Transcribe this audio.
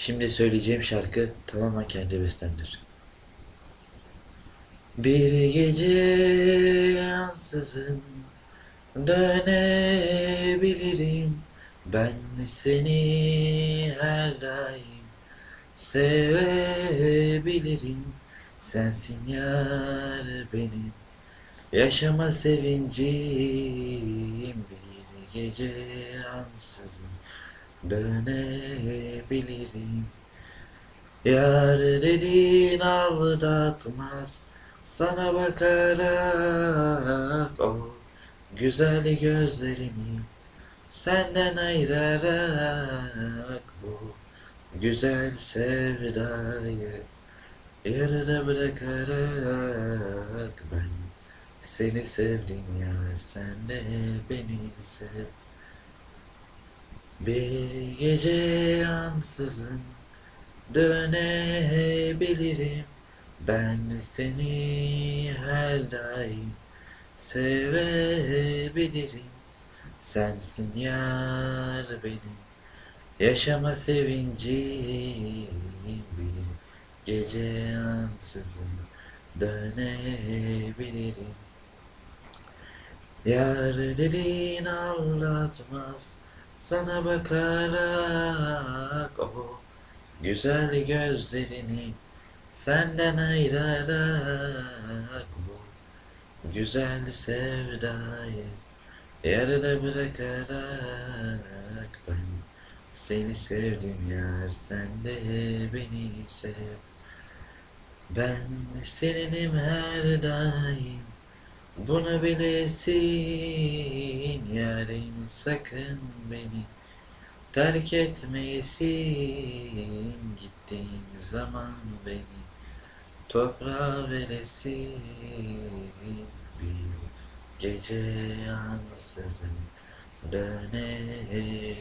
Şimdi söyleyeceğim şarkı tamamen kendi bestemdir. Bir gece ansızın dönebilirim. Ben seni her daim sevebilirim. Sensin yar benim. Yaşama sevincim bir gece ansızın dönebilirim. Yar dediğin aldatmaz sana bakarak o güzel gözlerimi senden ayırarak bu güzel sevdayı yarıda bırakarak ben seni sevdim ya sen de beni sev bir gece ansızın dönebilirim. Ben seni her daim sevebilirim. Sensin yar benim. Yaşama sevincim bir gece ansızın dönebilirim. Yar dediğin aldatmaz sana bakarak o güzel gözlerini senden ayırarak bu güzel sevdayı yarıda bırakarak ben seni sevdim yar sen de beni sev. Ben seninim her daim bunu bilesin yarim sakın beni terk etmeyesin. Gittiğin zaman beni toprağa veresin. Bir gece ansızın dönebilirim